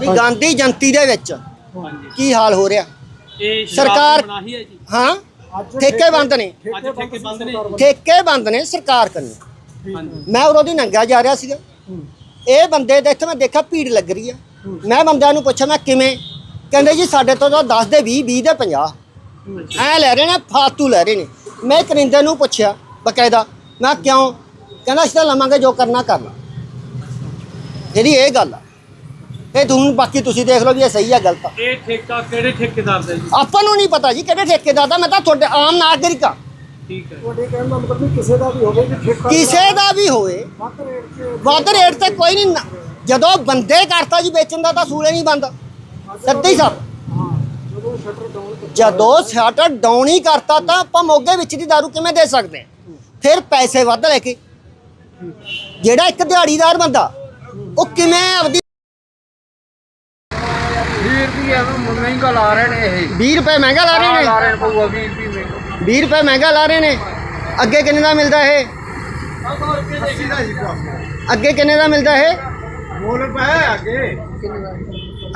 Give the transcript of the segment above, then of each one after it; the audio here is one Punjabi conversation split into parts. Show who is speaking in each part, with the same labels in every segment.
Speaker 1: ਵੀ ਗਾਂਧੀ ਜਯੰਤੀ ਦੇ ਵਿੱਚ
Speaker 2: ਹਾਂਜੀ।
Speaker 1: ਕੀ ਹਾਲ ਹੋ ਰਿਹਾ?
Speaker 2: ਇਹ
Speaker 1: ਸਰਕਾਰ-
Speaker 2: ਮਨਾਹੀ ਹੈ ਜੀ।
Speaker 1: ਹਾਂ? ਠੇਕੇ ਬੰਦ ਨੇ।
Speaker 2: ਅੱਜ ਠੇਕੇ ਬੰਦ ਨੇ
Speaker 1: ਠੇਕੇ ਬੰਦ ਨੇ ਸਰਕਾਰ ਕਰਨੀ।
Speaker 2: ਹਾਂਜੀ।
Speaker 1: ਮੈਂ ਉਰੋਂ ਦੀ ਨੰਗਾ ਜਾ ਰਿਹਾ ਸੀਗਾ। ਇਹ ਬੰਦੇ ਦੇ ਇੱਥੇ ਮੈਂ ਦੇਖਿਆ ਭੀੜ ਲੱਗ ਰਹੀ ਆ। ਮੈਂ ਬੰਦਿਆਂ ਨੂੰ ਪੁੱਛਿਆ ਮੈਂ ਕਿਵੇਂ? ਕਹਿੰਦੇ ਜੀ ਸਾਡੇ ਤੋਂ ਤਾਂ 10 ਦੇ 20 20 ਦੇ 50 ਐ ਲੈ ਰਹੇ ਨੇ ਫਾਲਤੂ ਲੈ ਰਹੇ ਨੇ। ਮੈਂ ਕਰਿੰਦੇ ਨੂੰ ਪੁੱਛਿਆ ਬਕਾਇਦਾ ਮੈਂ ਕਿਉਂ? ਕਹਿੰਦਾ ਅਸੀਂ ਤਾਂ ਲਵਾਂਗੇ ਜੋ ਕਰਨਾ ਕਰ ਲਾ ਜਿਹੜੀ ਇਹ ਗੱਲ ਆ ਇਹ ਤੁਹਾਨੂੰ ਬਾਕੀ ਤੁਸੀਂ ਦੇਖ ਲਓ ਵੀ ਇਹ ਸਹੀ ਆ ਗਲਤ ਆ।
Speaker 2: ਇਹ ਠੇਕਾ ਕਿਹੜੇ ਠੇਕੇਦਾਰ ਦਾ ਜੀ?
Speaker 1: ਆਪਾਂ ਨੂੰ ਨਹੀਂ ਪਤਾ ਜੀ ਕਿਹੜੇ ਠੇਕੇਦਾਰ ਦਾ ਮੈਂ ਤਾਂ ਤੁਹਾਡੇ ਆਮ ਨਾਗਰਿਕ ਆ।
Speaker 2: ਠੀਕ ਹੈ।
Speaker 3: ਤੁਹਾਡੇ ਕਹਿਣ ਦਾ ਮਤਲਬ ਵੀ ਕਿਸੇ ਦਾ ਵੀ ਹੋਵੇ ਕਿ ਠੇਕਾ
Speaker 1: ਕਿਸੇ ਦਾ ਵੀ ਹੋਵੇ
Speaker 3: ਵੱਧ ਰੇਟ 'ਚ
Speaker 1: ਵੱਧ ਰੇਟ ਤੇ ਕੋਈ ਨਹੀਂ ਨਾ- ਜਦੋਂ ਬੰਦੇ ਕਰਤਾ ਜੀ ਵੇਚਣ ਦਾ ਤਾਂ ਸੂਲੇ ਨਹੀਂ ਬੰਦ। ਸੱਦੀ ਸਾਹਿਬ
Speaker 3: ਹਾਂ ਜਦੋਂ ਸ਼ਟਰ ਡਾਊਨ
Speaker 1: ਜਦੋਂ ਸ਼ਟਰ ਡਾਊਨ ਹੀ ਕਰਤਾ ਤਾਂ ਆਪਾਂ ਮੋਗੇ ਵਿੱਚ ਦੀ ਦਾਰੂ ਕਿਵੇਂ ਦੇ ਸਕਦੇ ਹਾਂ? ਫਿਰ ਪੈਸੇ ਵੱਧ ਲੈ ਕੇ। ਜਿਹੜਾ ਇੱਕ ਦਿਹਾੜੀਦਾਰ ਬੰਦਾ ਉਹ ਕਿਵੇਂ ਆਪਦੀ
Speaker 4: 20 ਰੁਪਏ ਐਵੇਂ ਮਹਿੰਗਾ ਲਾ ਰਹੇ ਨੇ ਇਹ?
Speaker 1: 20 ਰੁਪਏ ਮਹਿੰਗਾ ਲਾ ਰਹੇ
Speaker 4: ਲਾ
Speaker 1: ਨੇ
Speaker 4: ਰਹੇ ਨੇ ਪਊਆ 20 ਰੁਪਏ ਮਹਿੰਗਾ
Speaker 1: 20 ਰੁਪਏ ਮਹਿੰਗਾ ਲਾ ਰਹੇ ਨੇ? ਅੱਗੇ ਕਿੰਨੇ ਦਾ ਮਿਲਦਾ ਇਹ? ਅੱਗੇ ਕਿੰਨੇ ਦਾ ਮਿਲਦਾ ਇਹ?
Speaker 3: ਮੋਲ ਪੈ ਅੱਗੇ।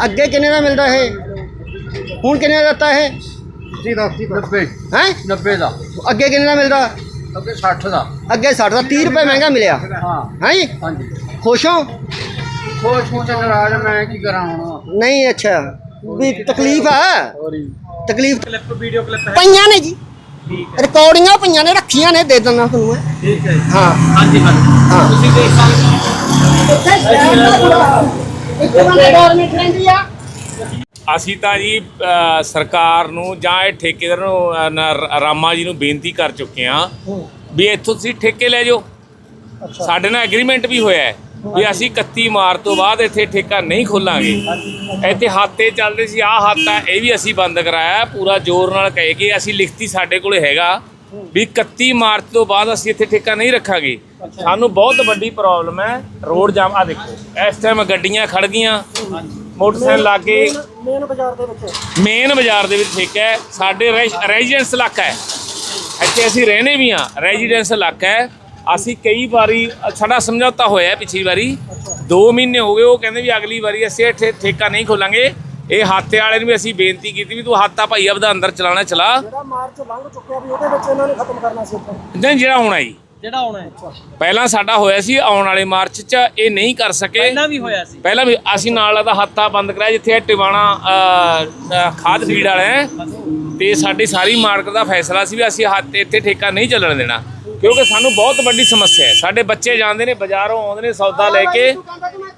Speaker 1: ਅੱਗੇ ਕਿੰਨੇ ਦਾ ਮਿਲਦਾ ਇਹ? ਹੁਣ ਕਿੰਨੇ ਦਾ ਦਿੱਤਾ ਇਹ?
Speaker 4: ਜੀ ਦਾ 90
Speaker 1: ਹੈ?
Speaker 4: 90 ਦਾ।
Speaker 1: ਅੱਗੇ ਕਿੰਨੇ ਦਾ ਮਿਲਦਾ?
Speaker 4: ਅੱਗੇ 60 ਦਾ।
Speaker 1: ਅੱਗੇ 60 ਦਾ 30
Speaker 4: ਹਾਂ
Speaker 1: ਹੈ ਹੋ
Speaker 4: ਹੋ
Speaker 1: ਵੀ ਤਕਲੀਫ ਆ। ਤਕਲੀਫ
Speaker 2: ਕਲਿੱਪ ਵੀਡੀਓ ਕਲਿੱਪ ਹੈ।
Speaker 1: ਪਈਆਂ ਨੇ ਜੀ।
Speaker 2: ਹੈ।
Speaker 1: ਰਿਕਾਰਡਿੰਗਾਂ ਪਈਆਂ ਨੇ ਰੱਖੀਆਂ ਨੇ ਦੇ ਦਿੰਦਾ ਤੁਹਾਨੂੰ ਮੈਂ।
Speaker 2: ਠੀਕ ਹੈ।
Speaker 1: ਹਾਂ।
Speaker 2: ਹਾਂਜੀ
Speaker 1: ਹਾਂ।
Speaker 2: ਤੁਸੀਂ ਦੇਖ ਸਕਦੇ
Speaker 1: ਆ।
Speaker 5: ਅਸੀਂ ਤਾਂ ਜੀ ਸਰਕਾਰ ਨੂੰ ਜਾਂ ਇਹ ਠੇਕੇਦਾਰ ਨੂੰ ਰਾਮਾ ਜੀ ਨੂੰ ਬੇਨਤੀ ਕਰ ਚੁੱਕੇ ਹਾਂ ਵੀ ਇੱਥੋਂ ਤੁਸੀਂ ਠੇਕੇ ਲੈ ਜਾਓ। ਸਾਡੇ ਨਾਲ ਐਗਰੀਮੈਂਟ ਵੀ ਹੋਇਆ ਹੈ। ਵੀ ਅਸੀਂ 31 ਮਾਰਚ ਤੋਂ ਬਾਅਦ ਇੱਥੇ ਠੇਕਾ ਨਹੀਂ ਖੋਲਾਂਗੇ ਇੱਥੇ ਹਾਤੇ ਚੱਲਦੇ ਸੀ ਆਹ ਹਾਤਾ ਇਹ ਵੀ ਅਸੀਂ ਬੰਦ ਕਰਾਇਆ। ਪੂਰਾ ਜ਼ੋਰ ਨਾਲ ਕਹੇ ਕਿ ਅਸੀਂ ਲਿਖਤੀ ਸਾਡੇ ਕੋਲੇ ਹੈਗਾ ਵੀ 31 ਮਾਰਚ ਤੋਂ ਬਾਅਦ ਅਸੀਂ ਇੱਥੇ ਠੇਕਾ ਨਹੀਂ ਰੱਖਾਂਗੇ। ਸਾਨੂੰ ਬਹੁਤ ਵੱਡੀ ਪ੍ਰੋਬਲਮ ਹੈ ਰੋਡ ਜਾਮ ਆ ਦੇਖੋ ਇਸ ਟਾਈਮ ਗੱਡੀਆਂ ਖੜ ਗਈਆਂ ਮੋਟਰਸਾਈਕਲ ਲਾਗੇ
Speaker 3: ਮੇਨ ਬਾਜ਼ਾਰ ਦੇ ਵਿੱਚ।
Speaker 5: ਮੇਨ ਬਾਜ਼ਾਰ ਦੇ ਵਿੱਚ ਠੇਕਾ ਹੈ ਸਾਡੇ ਰੈਜ਼ੀਡੈਂਸ ਇਲਾਕਾ ਹੈ। ਇੱਥੇ ਅਸੀਂ ਰਹਿੰਦੇ ਵੀ ਹਾਂ ਰੈਜ਼ੀਡੈਂਸ ਇਲਾਕਾ ਹੈ। ਅਸੀਂ ਕਈ ਵਾਰੀ ਸਾਡਾ ਸਮਝੌਤਾ ਹੋਇਆ ਪਿਛਲੀ ਵਾਰੀ 2 ਮਹੀਨੇ ਹੋ ਗਏ ਉਹ ਕਹਿੰਦੇ ਵੀ ਅਗਲੀ ਵਾਰੀ ਅਸੀਂ ਠੇ- ਠੇਕਾ ਨਹੀਂ ਖੋਲਾਂਗੇ। ਇਹ ਹਾਤੇ ਵਾਲੇ ਨੂੰ ਵੀ ਅਸੀਂ ਬੇਨਤੀ ਕੀਤੀ ਵੀ ਤੂੰ ਹਾਤਾ ਭਾਈ ਆਪਦਾ ਅੰਦਰ ਚਲਾਣਾ ਚਲਾ।
Speaker 3: ਜਿਹੜਾ ਮਾਰਚ ਲੰਘ ਚੁੱਕਿਆ ਵੀ ਉਹਦੇ ਵਿੱਚ ਇਹਨਾਂ ਨੇ ਖਤਮ ਕਰਨਾ ਸੀ ਉੱਥੇ
Speaker 5: ਨਹੀਂ ਜਿਹੜਾ ਹੋਣਾ ਜੀ।
Speaker 2: ਜਿਹੜਾ ਆਉਣਾ ਹੈ।
Speaker 5: ਪਹਿਲਾਂ ਸਾਡਾ ਹੋਇਆ ਸੀ ਆਉਣ ਵਾਲੇ ਮਾਰਚ 'ਚ ਇਹ ਨਹੀਂ ਕਰ ਸਕੇ।
Speaker 2: ਪਹਿਲਾਂ ਵੀ ਹੋਇਆ ਸੀ।
Speaker 5: ਪਹਿਲਾਂ ਵੀ ਅਸੀਂ ਨਾਲ ਦਾ ਹੱਥਾ ਬੰਦ ਕਰਾਇਆ ਜਿੱਥੇ ਇਹ ਟਿਵਾਣਾ ਖਾਦ ਫੀਡ ਵਾਲੇ ਤੇ ਸਾਡੀ ਸਾਰੀ ਮਾਰਕੀਟ ਦਾ ਫੈਸਲਾ ਸੀ ਵੀ ਅਸੀਂ ਹੱਥ ਇੱਥੇ ਠੇਕਾ ਨਹੀਂ ਚੱਲਣ ਦੇਣਾ। ਕਿਉਂਕਿ ਸਾਨੂੰ ਬਹੁਤ ਵੱਡੀ ਸਮੱਸਿਆ ਹੈ। ਸਾਡੇ ਬੱਚੇ ਜਾਂਦੇ ਨੇ ਬਾਜ਼ਾਰੋਂ ਆਉਂਦੇ ਨੇ ਸੌਦਾ ਲੈ ਕੇ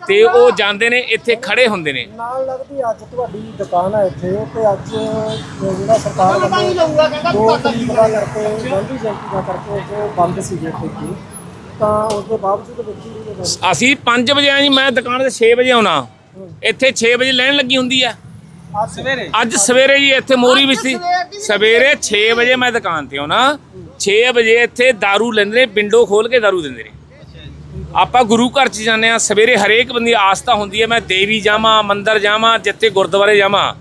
Speaker 5: ਤੇ ਉਹ ਜਾਂਦੇ ਨੇ ਇੱਥੇ ਖੜੇ ਹੁੰਦੇ ਨੇ।
Speaker 3: ਨਾਲ ਲੱਗਦੀ ਅੱਜ ਤੁਹਾਡੀ ਦੁਕਾਨ ਹੈ ਇੱਥੇ ਤੇ ਅੱਜ ਜਿਹੜਾ ਸਰਕਾਰ
Speaker 1: ਮੈਂ ਪਾਣੀ ਲਊਂਗਾ ਕਹਿੰਦਾ ਤੂੰ
Speaker 3: ਦੋ
Speaker 1: ਕਰ
Speaker 3: ਤਰੀਕ ਦਾ ਕਰਕੇ ਗਾਂਧੀ ਜਯੰਤੀ ਦਾ ਕਰਕੇ ਉਹ ਬੰਦ ਸੀ ਜੇ ਠੇਕੇ ਤਾਂ ਉਸ ਦੇ ਬਾਵਜੂਦ ਵੇਚੀ ਨਹੀਂ ਗਏ
Speaker 5: ਅਸੀਂ 5 ਵਜੇ ਆ ਜੀ ਮੈਂ ਦੁਕਾਨ ਤੇ 6 ਵਜੇ ਆਉਣਾ। ਇੱਥੇ 6 ਵਜੇ ਲੈਣ ਲੱਗੀ ਹੁੰਦੀ ਆ
Speaker 3: ਅੱਜ
Speaker 2: ਸਵੇਰੇ?
Speaker 5: ਅੱਜ ਸਵੇਰੇ ਜੀ ਇੱਥੇ ਮੋਰੀ ਵੀ ਸੀ। ਸਵੇਰੇ 6 ਵਜੇ ਮੈਂ ਦੁਕਾਨ ਤੇ ਆਉਣਾ। 6 ਵਜੇ ਇੱਥੇ दारू ਲੈਂਦੇ ਨੇ ਵਿੰਡੋ ਖੋਲ ਕੇ दारू ਦਿੰਦੇ ਨੇ ਆਪਾਂ ਗੁਰੂ ਘਰ ਚ ਜਾਂਦੇ ਆ ਸਵੇਰੇ ਹਰੇਕ ਬੰਦੀ ਆਸਥਾ ਹੁੰਦੀ ਹੈ ਮੈਂ ਦੇਵੀ ਜਾਵਾਂ ਮੰਦਿਰ ਜਾਵਾਂ ਜਿੱਥੇ ਗੁਰਦੁਆਰੇ ਜਾਵਾਂ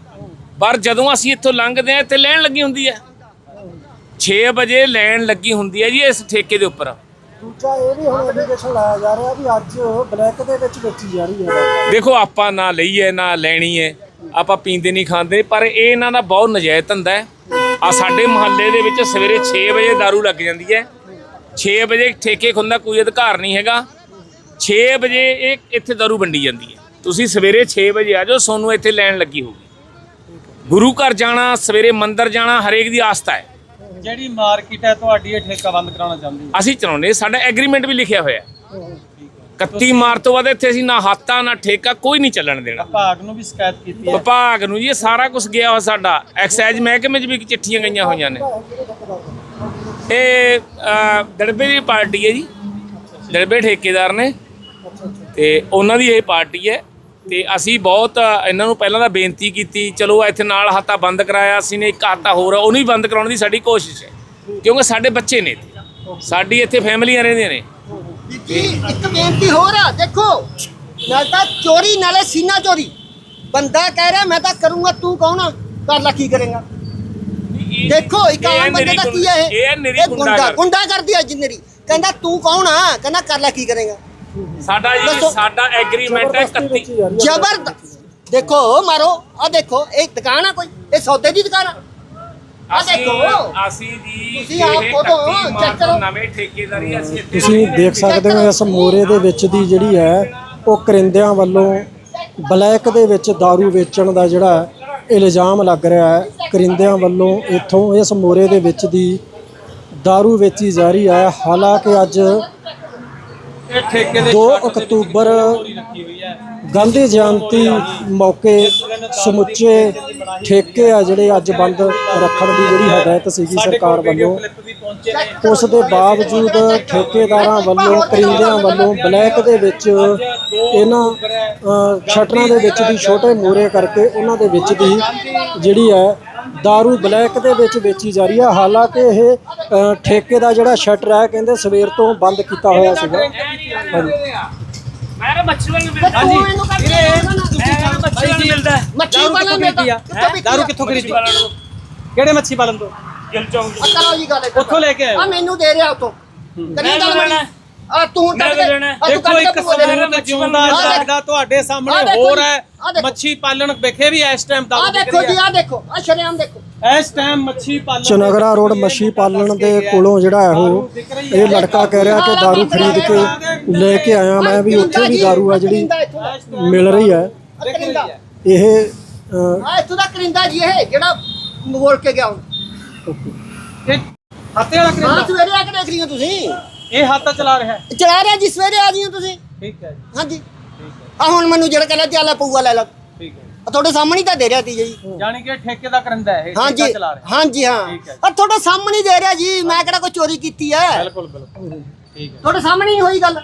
Speaker 5: ਪਰ ਜਦੋਂ ਅਸੀਂ ਇੱਥੋਂ ਲੰਘਦੇ ਆ ਇੱਥੇ ਲੈਣ ਲੱਗੀ ਹੁੰਦੀ ਹੈ 6 ਵਜੇ ਲੈਣ ਲੱਗੀ ਹੁੰਦੀ ਹੈ ਜੀ ਇਸ ਠੇਕੇ ਦੇ ਉੱਪਰ
Speaker 3: ਦੂਜਾ ਇਹ ਵੀ ਹੁਣ ਐਪਲੀਕੇਸ਼ਨ ਲਾਇਆ ਜਾ ਰਿਹਾ ਵੀ ਅੱਜ ਬਲੈਕ ਦੇ ਵਿੱਚ ਵੇਚੀ ਜਾ ਰਹੀ ਹੈ
Speaker 5: ਦੇਖੋ ਆਪਾਂ ਨਾ ਲਈਏ ਨਾ ਲੈਣੀ ਹੈ ਆਪਾਂ ਪੀਂਦੇ ਨਹੀਂ ਖਾਂਦੇ ਪਰ ਇਹ ਇਹਨਾਂ ਦਾ ਬਹੁਤ ਨਜਾਇਜ਼ ਧੰਦਾ ਹੈ ਆ ਸਾਡੇ ਮੁਹੱਲੇ ਦੇ ਵਿੱਚ ਸਵੇਰੇ 6 ਵਜੇ दारू ਲੱਗ ਜਾਂਦੀ ਹੈ 6 ਵਜੇ ਠੇਕੇ ਖੁੰਦਾ ਕੋਈ ਅਧਿਕਾਰ ਨਹੀਂ ਹੈਗਾ 6 ਵਜੇ ਇਹ ਇੱਥੇ दारू ਵੰਡੀ ਜਾਂਦੀ ਹੈ ਤੁਸੀਂ ਸਵੇਰੇ 6 ਵਜੇ ਆ ਜਾਓ ਸੋਨੂੰ ਇੱਥੇ ਲੈਣ ਲੱਗੀ ਹੋਊਗੀ ਗੁਰੂ ਘਰ ਜਾਣਾ ਸਵੇਰੇ ਮੰਦਿਰ ਜਾਣਾ ਹਰੇਕ ਦੀ ਆਸਥਾ ਹੈ
Speaker 2: ਜਿਹੜੀ ਮਾਰਕੀਟ ਹੈ ਤੁਹਾਡੀ ਇਹ ਠੇਕਾ ਬੰਦ ਕਰਾਉਣਾ ਚਾਹੁੰਦੀ ਹੈ
Speaker 5: ਅਸੀਂ ਚਲਾਉਂਦੇ ਸਾਡਾ ਐਗਰੀਮੈਂਟ ਵੀ ਲਿਖਿਆ ਹੋਇਆ ਹੈ 31 ਮਾਰਚ ਤੋਂ ਬਾਅਦ ਇੱਥੇ ਅਸੀਂ ਨਾ ਹਾਤਾ ਨਾ ਠੇਕਾ ਕੋਈ ਨਹੀਂ ਚੱਲਣ ਦੇਣਾ।
Speaker 2: ਵਿਭਾਗ ਨੂੰ ਵੀ ਸ਼ਿਕਾਇਤ ਕੀਤੀ ਹੈ।
Speaker 5: ਵਿਭਾਗ ਨੂੰ ਜੀ ਇਹ ਸਾਰਾ ਕੁਝ ਗਿਆ ਹੋਇਆ ਸਾਡਾ। ਐਕਸਾਈਜ਼ ਮਹਿਕਮੇ 'ਚ ਵੀ ਚਿੱਠੀਆਂ ਗਈਆਂ ਹੋਈਆਂ ਨੇ। ਇਹ ਦੜਬੇ ਦੀ ਪਾਰਟੀ ਹੈ ਜੀ। ਦੜਬੇ ਠੇਕੇਦਾਰ ਨੇ। ਤੇ ਉਹਨਾਂ ਦੀ ਇਹ ਪਾਰਟੀ ਹੈ। ਤੇ ਅਸੀਂ ਬਹੁਤ ਇਹਨਾਂ ਨੂੰ ਪਹਿਲਾਂ ਤਾਂ ਬੇਨਤੀ ਕੀਤੀ ਚਲੋ ਇੱਥੇ ਨਾਲ ਹਾਤਾ ਬੰਦ ਕਰਾਇਆ ਅਸੀਂ ਨੇ ਇੱਕ ਹਾਤਾ ਹੋਰ ਉਹਨੂੰ ਵੀ ਬੰਦ ਕਰਾਉਣ ਦੀ ਸਾਡੀ ਕੋਸ਼ਿਸ਼ ਹੈ। ਕਿਉਂਕਿ ਸਾਡੇ ਬੱਚੇ ਨੇ। ਸਾਡੀ ਇੱਥੇ ਫੈਮਲੀਆਂ ਰਹਿੰਦੀਆਂ ਨੇ।
Speaker 1: ਜੀ ਇੱਕ ਬੇਨਤੀ ਹੋਰ ਆ ਦੇਖੋ ਨਾਲ ਤਾਂ ਚੋਰੀ ਨਾਲੇ ਸੀਨਾ ਚੋਰੀ। ਬੰਦਾ ਕਹਿ ਰਿਹਾ ਮੈਂ ਤਾਂ ਕਰੂੰਗਾ ਤੂੰ ਕੌਣ ਆ? ਕਰ ਲੈ ਕੀ ਕਰੇਗਾ? ਦੇਖੋ ਇੱਕ ਆਮ ਬੰਦੇ ਦਾ ਕੀ ਹੈ ਇਹ?
Speaker 5: ਗੁੰਡਾ
Speaker 1: ਗੁੰਡਾ
Speaker 5: ਕਰ
Speaker 1: ਗੁੰਡਾ ਕਰਦੀ ਹੈ ਜਿੰਨਰੀ ਕਹਿੰਦਾ ਤੂੰ ਕੌਣ ਆ? ਕਹਿੰਦਾ ਕਰ ਲੈ ਕੀ ਕਰੇਗਾ?
Speaker 5: ਸਾਡਾ ਜੀ
Speaker 1: ਦੱਸੋ।
Speaker 5: ਸਾਡਾ ਐਗਰੀਮੈਂਟ ਹੈ 31
Speaker 3: ਵੇਚੀ ਜਾ ਰਹੀ ਹੈ।
Speaker 1: ਜ਼ਬਰਦਸਤ ਦੇਖੋ ਮਾਰੋ। ਆ ਦੇਖੋ ਇਹ ਦੁਕਾਨ ਆ ਕੋਈ? ਇਹ ਸੌਦੇ ਦੀ ਦੁਕਾਨ ਆ? ਆ
Speaker 5: ਅਸੀਂ
Speaker 1: ਦੇਖੋ
Speaker 5: ਅਸੀਂ ਜੀ
Speaker 1: ਤੁਸੀਂ ਆਪ
Speaker 5: ਇਹ
Speaker 1: ਖੁਦ
Speaker 5: 31
Speaker 1: ਚੈੱਕ
Speaker 5: ਮਾਰਚ
Speaker 1: ਕਰੋ।
Speaker 5: ਨੂੰ ਨਵੇਂ ਠੇਕੇਦਾਰੀ ਅਸੀਂ ਇੱਥੇ
Speaker 3: ਤੁਸੀਂ ਦੇਖ ਸਕਦੇ ਹੋ ਇਸ ਮੋਰੇ ਦੇ ਵਿੱਚ ਦੀ ਜਿਹੜੀ ਹੈ ਉਹ ਕਰਿੰਦਿਆਂ ਵੱਲੋਂ ਬਲੈਕ ਦੇ ਵਿੱਚ दारू ਵੇਚਣ ਦਾ ਜਿਹੜਾ ਇਲਜ਼ਾਮ ਲੱਗ ਰਿਹਾ ਹੈ ਕਰਿੰਦਿਆਂ ਵੱਲੋਂ ਇੱਥੋਂ ਇਸ ਮੋਰੇ ਦੇ ਵਿੱਚ ਦੀ दारू ਵੇਚੀ ਜਾ ਰਹੀ ਹੈ ਹਾਲਾਂਕਿ ਅੱਜ
Speaker 2: ਇਹ ਠੇਕੇ ਦੇ
Speaker 3: 2
Speaker 2: ਸ਼ਟਰ ਦੇ ਵਿੱਚ
Speaker 3: ਅਕਤੂਬਰ
Speaker 2: ਚੋਰੀ ਰੱਖੀ ਹੋਈ ਹੈ
Speaker 3: ਗਾਂਧੀ ਜਯੰਤੀ ਮੌਕੇ ਸਮੁੱਚੇ ਠੇਕੇ ਆ ਜਿਹੜੇ ਅੱਜ ਬੰਦ ਰੱਖਣ ਦੀ ਜਿਹੜੀ ਹਦਾਇਤ ਸੀਗੀ ਸਰਕਾਰ ਵੱਲੋਂ। ਉਸ ਦੇ ਬਾਵਜੂਦ ਠੇਕੇਦਾਰਾਂ ਵੱਲੋਂ ਕਰਿੰਦਿਆਂ ਵੱਲੋਂ ਬਲੈਕ ਦੇ ਵਿੱਚ ਇਹਨਾਂ ਅ, ਸ਼ਟਰਾਂ ਦੇ ਵਿੱਚ ਦੀ ਛੋਟੇ ਮੋਰੇ ਕਰਕੇ ਉਹਨਾਂ ਦੇ ਵਿੱਚ ਦੀ ਜਿਹੜੀ ਹੈ दारू ਬਲੈਕ ਦੇ ਵਿੱਚ ਵੇਚੀ ਜਾ ਰਹੀ ਹੈ। ਹਾਲਾਂਕਿ ਇਹ ਠੇਕੇ ਦਾ ਜਿਹੜਾ ਸ਼ਟਰ ਹੈ ਕਹਿੰਦੇ ਸਵੇਰ ਤੋਂ ਬੰਦ ਕੀਤਾ ਹੋਇਆ ਸੀਗਾ।
Speaker 5: ਮੱਛੀ
Speaker 1: ਹਾਂਜੀ। ਇਹਨੂੰ ਕਰ
Speaker 2: ਮਿਲਦਾ ਦਾਰੂ
Speaker 1: ਵਾਲਾ ਮਿਲਦਾ
Speaker 2: ਦਾਰੂ? ਕਿੱਥੋਂ ਖਰੀਦੀ ਕਿਹੜੇ ਪਾਲਣ ਤੋਂ?
Speaker 5: ਗਿਲ ਚੌਂਕ
Speaker 1: ਆ ਕਰੋ ਜੀ ਗੱਲ
Speaker 2: ਉੱਥੋਂ ਲੈ ਕੇ ਆਏ ਹੋ?
Speaker 1: ਆ ਮੈਨੂੰ ਦੇ ਰਿਹਾ ਉਤੋਂ ਕਰੀ ਗੱਲ
Speaker 5: ਲੈਣਾ।
Speaker 1: ਆ ਤੂੰ
Speaker 5: ਮੈਂ
Speaker 1: ਕੱਢ
Speaker 5: ਵੀ
Speaker 1: ਕੇ-
Speaker 5: ਲੈਣਾ।
Speaker 1: ਆ ਤੂੰ
Speaker 2: ਦੇਖੋ
Speaker 1: ਕੱਢ ਕੇ
Speaker 2: ਇੱਕ
Speaker 1: ਭੂਆ ਦੇ
Speaker 2: ਸਬੂਤ
Speaker 1: ਦੇਣਾ।
Speaker 2: ਜਿਉਂਦਾ
Speaker 1: ਆਹ ਦੇਖ-
Speaker 2: ਜਾਗਦਾ ਤੁਹਾਡੇ
Speaker 1: ਆਹ
Speaker 2: ਸਾਹਮਣੇ
Speaker 1: ਦੇਖੋ
Speaker 2: ਹੋ।
Speaker 1: ਜੀ,
Speaker 2: ਰਿਹਾ
Speaker 1: ਆਹ
Speaker 2: ਹੈ
Speaker 1: ਦੇਖੋ।
Speaker 2: ਮੱਛੀ ਪਾਲਣ ਵਿਖੇ ਵੀ ਇਸ ਟਾਈਮ
Speaker 1: ਆ
Speaker 2: ਦਾਰੂ ਵਿਕ
Speaker 1: ਦੇਖੋ ਜੀ
Speaker 2: ਰਹੀ
Speaker 1: ਆ ਦੇਖੋ ਆ ਸ਼ਰੇਆਮ ਦੇਖੋ।
Speaker 2: ਹੈ ਇਸ ਟਾਈਮ ਮੱਛੀ ਪਾਲਣ
Speaker 3: ਚਨਗਰਾ ਰੋਡ ਮੱਛੀ ਪਾਲਣ ਦੇ ਕੋਲੋਂ ਜਿਹੜਾ ਹੈ ਉਹ ਇਹ ਲੜਕਾ ਕਹਿ ਰਿਹਾ ਕਿ दारू ਖਰੀਦ ਕੇ ਲੈ ਕੇ ਆਇਆ ਮੈਂ ਵੀ ਉੱਥੇ ਵੀ दारू ਆ ਜਿਹੜੀ ਮਿਲ ਰਹੀ ਹੈ।
Speaker 1: ਕਰਿੰਦਾ।
Speaker 3: ਇਹ ਅ,
Speaker 1: ਆ ਇੱਥੋਂ ਦਾ ਕਰਿੰਦਾ ਜੀ ਇਹ ਜਿਹੜਾ ਮੋੜ ਕੇ ਗਿਆ ਹੁਣ।
Speaker 2: ਇਹ ਹੱਥੇ ਵਾਲਾ
Speaker 1: ਹਾਂ
Speaker 2: ਕਰਿੰਦਾ
Speaker 1: ਸਵੇਰੇ ਆ ਕੇ ਦੇਖ ਲਿਓ ਤੁਸੀਂ।
Speaker 2: ਇਹ ਹੱਥ ਚਲਾ ਰਿਹਾ ਹੈ।
Speaker 1: ਚਲਾ ਰਿਹਾ ਜੀ ਸਵੇਰੇ ਆ ਜਿਓ ਤੁਸੀਂ।
Speaker 2: ਠੀਕ ਹੈ ਜੀ।
Speaker 1: ਹਾਂਜੀ। ਆ ਹੁਣ ਮੈਨੂੰ ਜਿਹੜਾ ਕਹਿੰਦਾ ਚੱਲ ਪਊਆ ਲੈ ਲਓ
Speaker 2: ਠੀਕ ਹੈ।
Speaker 1: ਆ ਤੁਹਾਡੇ ਸਾਹਮਣੇ ਹੀ ਤਾਂ ਦੇ ਰਿਹਾ ਤੀ ਜੀ।
Speaker 2: ਜਾਣੀ ਕਿ ਠੇਕੇ ਦਾ ਕਰਿੰਦਾ ਹੈ ਇਹ ਠੇਕਾ
Speaker 1: ਹਾਂਜੀ
Speaker 2: ਚਲਾ ਰਿਹਾ।
Speaker 1: ਹਾਂਜੀ ਹਾਂ।
Speaker 2: ਠੀਕ ਹੈ।
Speaker 1: ਆ ਤੁਹਾਡੇ ਸਾਹਮਣੇ ਹੀ ਦੇ ਰਿਹਾ ਜੀ ਮੈਂ ਕਿਹੜਾ ਕੋਈ ਚੋਰੀ ਕੀਤੀ ਹੈ?
Speaker 2: ਬਿਲਕੁਲ ਬਿਲਕੁਲ। ਠੀਕ ਹੈ
Speaker 1: ਤੁਹਾਡੇ ਸਾਹਮਣੇ ਹੀ ਹੋਈ ਗੱਲ।